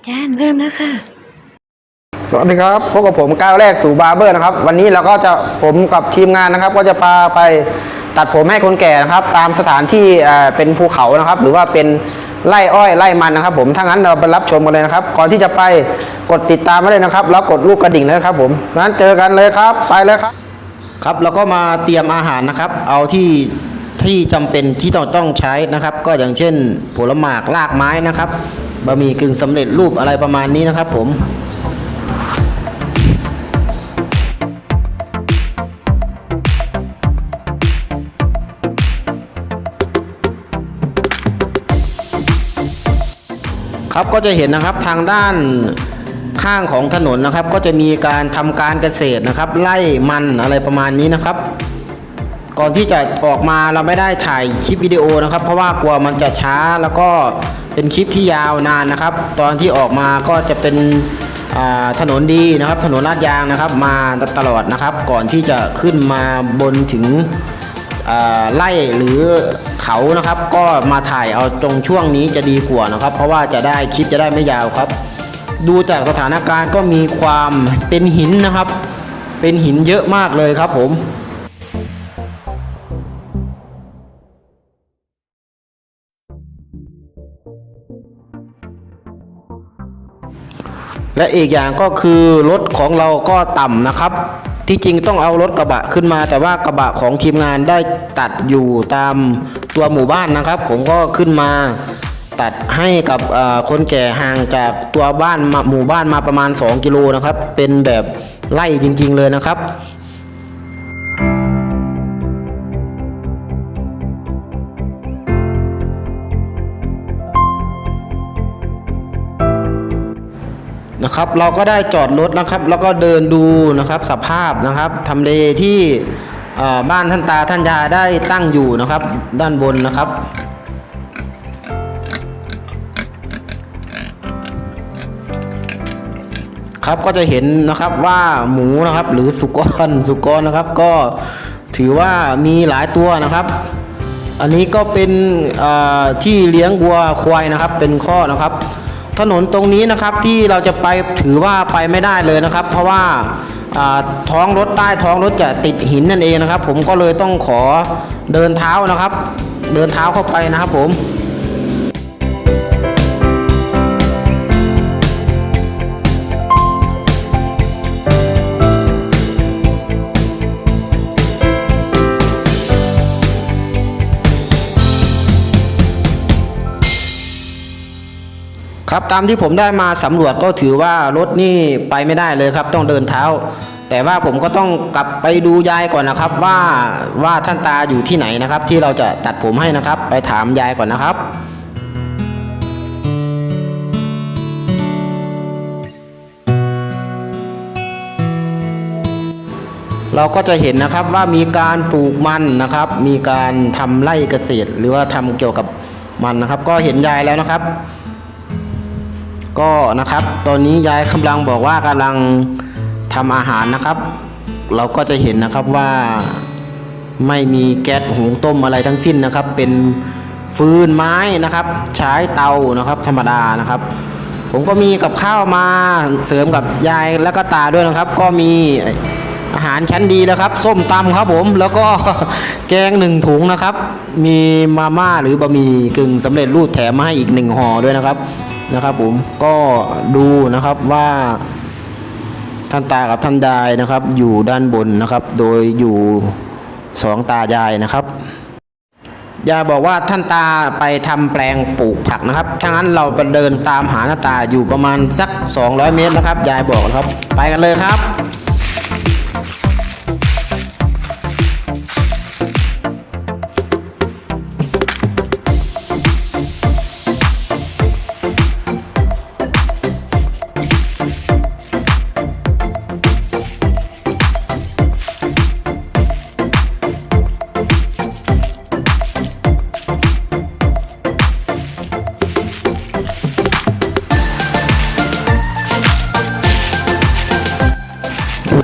อาจารย์เริ่มแล้วค่ะ สวัสดีครับพบกับผมก้าวแรกสู่บาร์เบอร์นะครับ วันนี้เราก็จะผมกับทีมงานนะครับ ก็จะพาไปตัดผมให้คนแก่นะครับ ตามสถานที่เอ่อเป็นภูเขานะครับ หรือว่าเป็นไร่อ้อยไร่มันนะครับ ผมถ้างั้นเราไปรับชมกันเลยนะครับ ก่อนที่จะไปกดติดตามไว้เลยนะครับ แล้วกดลูกกระดิ่งเลยนะครับ ผมงั้นเจอกันเลยครับ ไปเลยครับ ครับแล้วก็มาเตรียมอาหารนะครับ เอาที่ที่จำเป็นที่ต้องต้องใช้นะครับ ก็อย่างเช่น ผลหมากรากไม้นะครับ บะหมี่กึ่งสำเร็จรูปอะไรประมาณนี้นะครับผมครับก็จะเห็นนะครับทางด้านข้างของถนนนะครับ ก็จะมีการทำการเกษตรนะครับ ไล่มันอะไรประมาณนี้นะครับ ก่อนที่จะออกมาเราไม่ได้ถ่ายคลิปวิดีโอนะครับ เพราะว่ากลัวมันจะช้าแล้วก็เป็นคลิปที่ยาวนานนะครับ ตอนที่ออกมาก็จะเป็นถนนดีนะครับ ถนนลาดยางนะครับ มาตลอดนะครับ ก่อนที่จะขึ้นมาบนถึงไล่หรือเขานะครับ ก็มาถ่ายเอาตรงช่วงนี้จะดีกว่านะครับ เพราะว่าจะได้คลิปจะได้ไม่ยาวครับ ดูจากสถานการณ์ก็มีความเป็นหินนะครับ เป็นหินเยอะมากเลยครับผม และอีกอย่างก็คือรถของเราก็ต่ำนะครับ ที่จริงต้องเอารถกระบะขึ้นมา แต่ว่ากระบะของทีมงานได้ตัดอยู่ตามตัวหมู่บ้านนะครับ ผมก็ขึ้นมาตัดให้กับคนแก่ห่างจากตัวบ้านมาหมู่บ้านมาประมาณ 2 กิโลนะครับ เป็นแบบไล่จริง ๆ เลยนะครับ นะครับ เราก็ได้จอดรถนะครับ แล้วก็เดินดูนะครับสภาพนะครับทำเลที่บ้านท่านตาท่านยายได้ตั้งอยู่นะครับ ด้านบนนะครับครับก็จะเห็นนะครับว่าหมูนะครับหรือสุกรสุกรนะครับ ก็ถือว่ามีหลายตัวนะครับ อันนี้ก็เป็นที่เลี้ยงวัวควายนะครับ เป็นข้อนะครับ ถนนตรงนี้นะครับที่เราจะไปถือว่าไปไม่ได้เลยนะครับ เพราะว่าท้องรถใต้ท้องรถจะติดหินนั่นเองนะครับ ผมก็เลยต้องขอเดินเท้านะครับ เดินเท้าเข้าไปนะครับผม ครับตามที่ผมได้มาสำรวจก็ถือว่ารถนี่ไปไม่ได้เลยครับ ต้องเดินเท้า แต่ว่าผมก็ต้องกลับไปดูยายก่อนนะครับ ว่าว่าท่านตาอยู่ที่ไหนนะครับ ที่เราจะตัดผมให้นะครับ ไปถามยายก่อนนะครับเราก็จะเห็นนะครับว่ามีการปลูกมันนะครับ มีการทำไร่เกษตร หรือว่าทำเกี่ยวกับมันนะครับ ก็เห็นยายแล้วนะครับ ก็นะครับตอนนี้ยายกำลังบอกว่ากำลังทำอาหารนะครับ เราก็จะเห็นนะครับว่าไม่มีแก๊สหุงต้มอะไรทั้งสิ้นนะครับ เป็นฟืนไม้นะครับ ใช้เตานะครับ ธรรมดานะครับ ผมก็มีกับข้าวมาเสริมกับยายแล้วก็ตาด้วยนะครับ ก็มีอาหารชั้นดีแล้วครับ ส้มตำครับผมแล้วก็แกงหนึ่งถุงนะครับ มีมาม่าหรือบะหมี่กึ่งสำเร็จรูปแถมมาให้อีกหนึ่งห่อด้วยนะครับ นะครับผมก็ดูนะครับว่าท่านตากับท่านยายนะครับ อยู่ด้านบนนะครับ โดยอยู่สองตายายนะครับยายบอกว่าท่านตาไปทำแปลงปลูกผักนะครับถ้างั้นเราไปเดินตามหาหน้าตาอยู่ประมาณสัก 200 เมตรนะครับยายบอกนะครับ ไปกันเลยครับ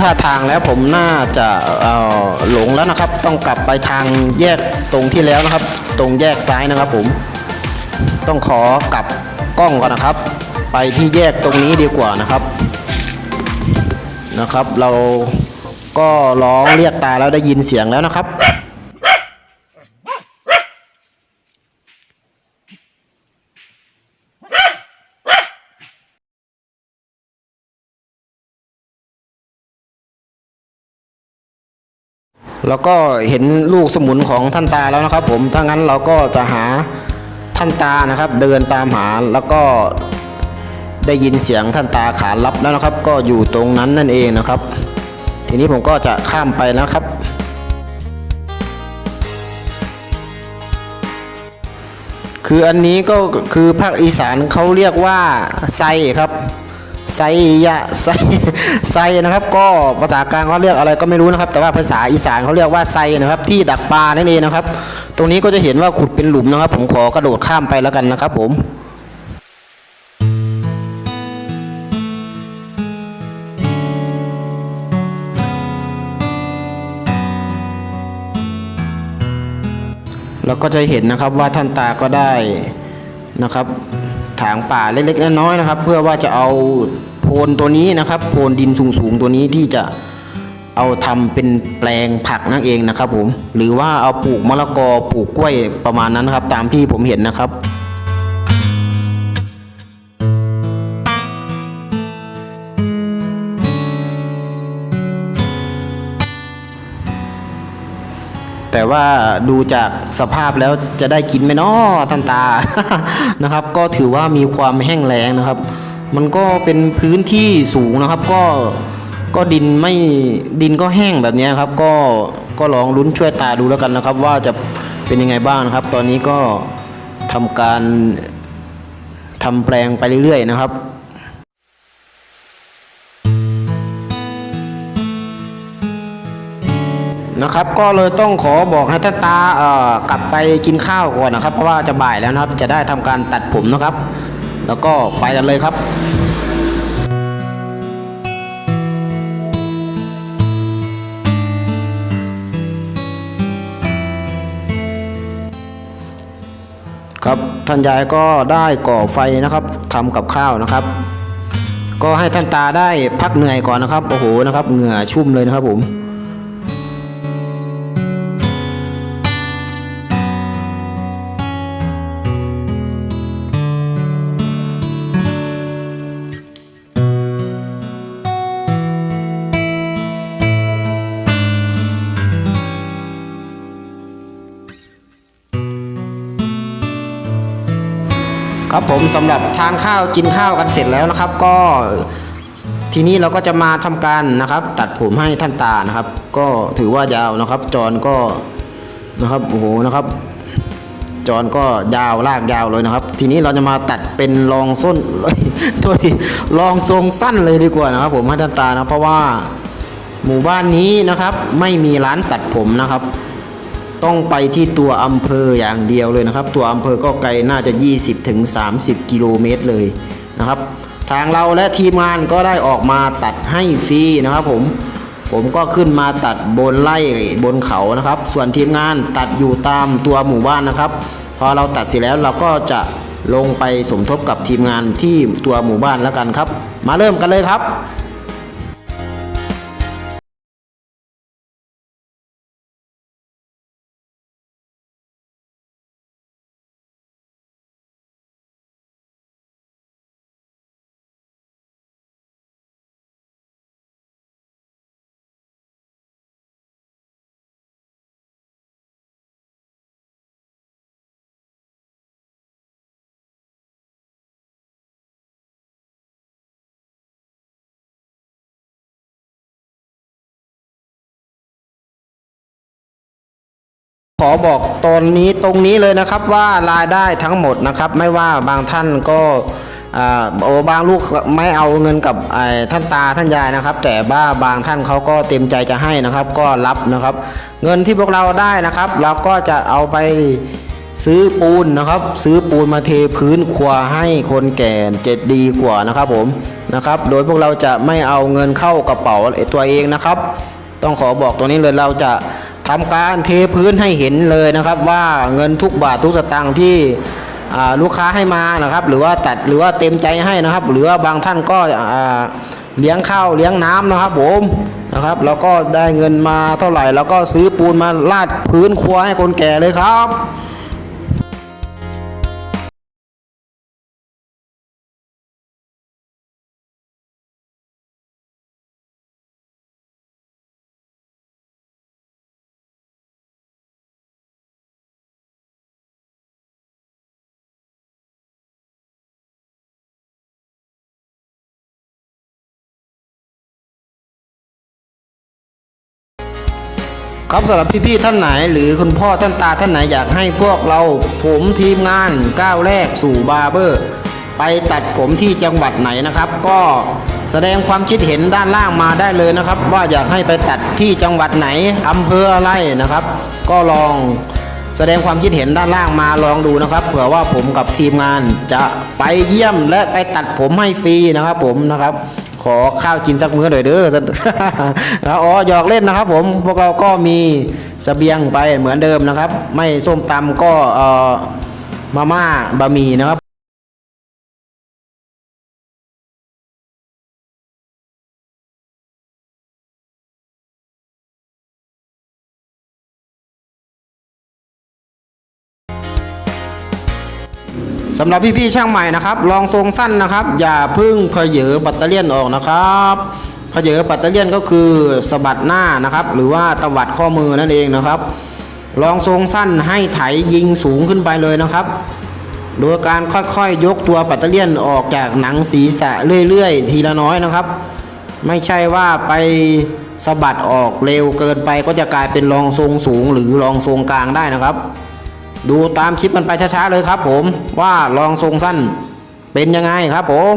ท่าทางแล้วผมน่าจะหลงแล้วนะครับ ต้องกลับไปทางแยกตรงที่แล้วนะครับ ตรงแยกซ้ายนะครับผม ต้องขอกลับกล้องก่อนนะครับ ไปที่แยกตรงนี้ดีกว่านะครับนะครับ เราก็ร้องเรียกตาแล้วได้ยินเสียงแล้วนะครับ แล้วก็เห็นลูกสมุนของท่านตาแล้วนะครับ ผมถ้างั้นเราก็จะหาท่านตานะครับ เดินตามหาแล้วก็ได้ยินเสียงท่านตาขานรับแล้วนะครับ ก็อยู่ตรงนั้นนั่นเองนะครับ ทีนี้ผมก็จะข้ามไปนะครับ คืออันนี้ก็คือภาคอีสานเขาเรียกว่าไซครับ ไซยะไซไซนะครับ ก็ภาษากลางเขาเรียกอะไรก็ไม่รู้นะครับ แต่ว่าภาษาอีสานเขาเรียกว่าไซนะครับ ที่ดักปลานั่นเองนะครับ ตรงนี้ก็จะเห็นว่าขุดเป็นหลุมนะครับ ผมขอกระโดดข้ามไปแล้วกันนะครับผมเราก็จะเห็นนะครับว่าท่านตาก็ได้นะครับ ถางป่าเล็กๆน้อยๆนะครับ เพื่อว่าจะเอาโพนตัวนี้นะครับโพนดินสูงๆตัวนี้ที่จะเอาทำเป็นแปลงผักนั่นเองนะครับผมหรือว่าเอาปลูกมะละกอปลูกกล้วยประมาณนั้นนะครับ ตามที่ผมเห็นนะครับ แต่ว่าดูจากสภาพแล้วจะได้กินไหมเนาะท่านตานะครับ ก็ถือว่ามีความแห้งแล้งนะครับ มันก็เป็นพื้นที่สูงนะครับ ก็ก็ดินไม่ดินก็แห้งแบบเนี้ยครับ ก็ก็ลองลุ้นช่วยตาดูแล้วกันนะครับ ว่าจะเป็นยังไงบ้างนะครับ ตอนนี้ก็ทำการทำแปลงไปเรื่อยๆนะครับ นะครับ ก็เลยต้องขอบอกให้ท่านตาเอ่อกลับไปกินข้าวก่อนนะครับ เพราะว่าจะบ่ายแล้วนะครับ จะได้ทำการตัดผมนะครับ แล้วก็ไปกันเลยครับครับท่านยายก็ได้ก่อไฟนะครับทำกับข้าวนะครับ ก็ให้ท่านตาได้พักเหนื่อยก่อนนะครับโอ้โหนะครับ เหงื่อชุ่มเลยนะครับผม ครับผมสำหรับทานข้าวกินข้าวกันเสร็จแล้วนะครับ ก็ทีนี้เราก็จะมาทำการนะครับ ตัดผมให้ท่านตานะครับ ก็ถือว่ายาวนะครับ จอนก็นะครับโอ้โหนะครับ จอนก็ยาวลากยาวเลยนะครับ ทีนี้เราจะมาตัดเป็นรองส้นโทษทีรองทรงสั้นเลยดีกว่านะครับ ผมให้ท่านตานะเพราะว่าหมู่บ้านนี้นะครับ ไม่มีร้านตัดผมนะครับ ต้องไปที่ตัวอำเภออย่างเดียวเลยนะครับ ตัวอำเภอก็ไกลน่าจะ 20ถึง30 กิโลเมตรเลยนะครับ ทางเราและทีมงานก็ได้ออกมาตัดให้ฟรีนะครับผมผมก็ขึ้นมาตัดบนไร่บนเขานะครับ ส่วนทีมงานตัดอยู่ตามตัวหมู่บ้านนะครับ พอเราตัดเสร็จแล้วเราก็จะลงไปสมทบกับทีมงานที่ตัวหมู่บ้านแล้วกันครับ มาเริ่มกันเลยครับ ขอบอกตอนนี้ตรงนี้เลยนะครับว่ารายได้ทั้งหมดนะครับ ไม่ว่าบางท่านก็โอ้บางลูกไม่เอาเงินกับท่านตาท่านยายนะครับ แต่บ้าบางท่านเขาก็เต็มใจจะให้นะครับ ก็รับนะครับ เงินที่พวกเราได้นะครับ เราก็จะเอาไปซื้อปูนนะครับ ซื้อปูนมาเทพื้นครัวให้คนแก่เจะดีกว่านะครับผมนะครับ โดยพวกเราจะไม่เอาเงินเข้ากระเป๋าตัวเองนะครับ ต้องขอบอกตรงนี้เลยเราจะ ทำการเทพื้นให้เห็นเลยนะครับ ว่าเงินทุกบาททุกสตางค์ที่ลูกค้าให้มานะครับ หรือว่าตัดหรือว่าเต็มใจให้นะครับ หรือว่าบางท่านก็เลี้ยงข้าวเลี้ยงน้ำนะครับผมนะครับ แล้วก็ได้เงินมาเท่าไหร่ แล้วก็ซื้อปูนมาลาดพื้นครัวให้คนแก่เลยครับ ครับสำหรับพี่ๆท่านไหน หรือคุณพ่อท่านตาท่านไหนอยากให้พวกเราผมทีมงานก้าวแรกสู่บาร์เบอร์ ไปตัดผมที่จังหวัดไหนนะครับ ก็แสดงความคิดเห็นด้านล่างมาได้เลยนะครับ ว่าอยากให้ไปตัดที่จังหวัดไหนอำเภออะไรนะครับ ก็ลองแสดงความคิดเห็นด้านล่างมาลองดูนะครับ เผื่อว่าผมกับทีมงานจะไปเยี่ยมและไปตัดผมให้ฟรีนะครับผมนะครับ ขอข้าวกินสักมื้อหน่อยเด้อแล้วอ๋อหยอกเล่นนะครับ ผมพวกเราก็มีเสบียงไปเหมือนเดิมนะครับ ไม่ส้มตำก็เอ่อมาม่าบะหมี่นะครับ สำหรับพี่ๆช่างใหม่นะครับ ลองทรงสั้นนะครับ อย่าพึ่งเขยอปัตเตอร์เลียนออกนะครับเขยอปัตเตอร์เลียนก็คือสะบัดหน้านะครับ หรือว่าตวัดข้อมือนั่นเองนะครับ ลองทรงสั้นให้ไถยิงสูงขึ้นไปเลยนะครับ โดยการค่อยๆยกตัวปัตเตอร์เลียนออกจากหนังศีรษะเรื่อยๆ ทีละน้อยนะครับ ไม่ใช่ว่าไปสะบัดออกเร็วเกินไปก็จะกลายเป็นรองทรงสูงหรือรองทรงกลางได้นะครับ ดูตามคลิปมันไปช้าๆเลยครับผมว่าลองทรงสั้นเป็นยังไงครับผม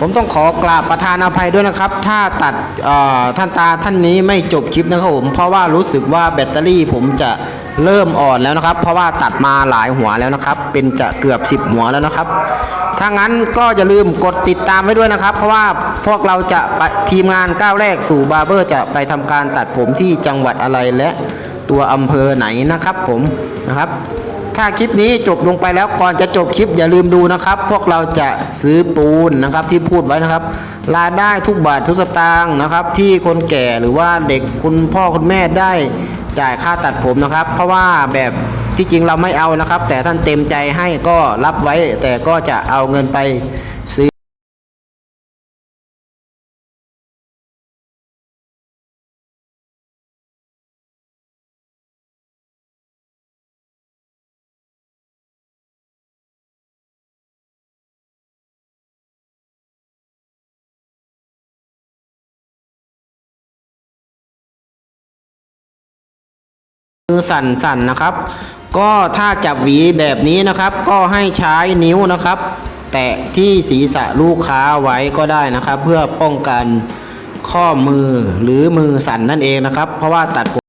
ผมต้องขอกราบประธานอภัยด้วยนะครับ ถ้าตัดท่านตาท่านนี้ไม่จบคลิปนะครับผมเพราะว่ารู้สึกว่าแบตเตอรี่ผมจะเริ่มอ่อนแล้วนะครับ เพราะว่าตัดมาหลายหัวแล้วนะครับ เป็นจะเกือบ 10 หัวแล้วนะครับ ถ้างั้นก็อย่าลืมกดติดตามไว้ด้วยนะครับ เพราะว่าพวกเราจะไปทีมงานก้าวแรกสู่บาร์เบอร์ จะไปทำการตัดผมที่จังหวัดอะไรและตัวอำเภอไหนนะครับผมนะครับ ถ้าคลิปนี้จบลงไปแล้วก่อนจะจบคลิปอย่าลืมดูนะครับ พวกเราจะซื้อปูนนะครับที่พูดไว้นะครับรายได้ทุกบาททุกสตางค์นะครับ ที่คนแก่หรือว่าเด็กคุณพ่อคุณแม่ได้จ่ายค่าตัดผมนะครับ เพราะว่าแบบที่จริงเราไม่เอานะครับ แต่ท่านเต็มใจให้ก็รับไว้ แต่ก็จะเอาเงินไปซื้อมือ สั่นๆนนะครับ ก็ถ้าจับหวีแบบนี้นะครับ ก็ให้ใช้นิ้วนะครับ แตะที่ศีรษะลูกค้าไว้ก็ได้นะครับ เพื่อป้องกันข้อมือหรือมือสั่นนั่นเองนะครับ เพราะว่าตัดผม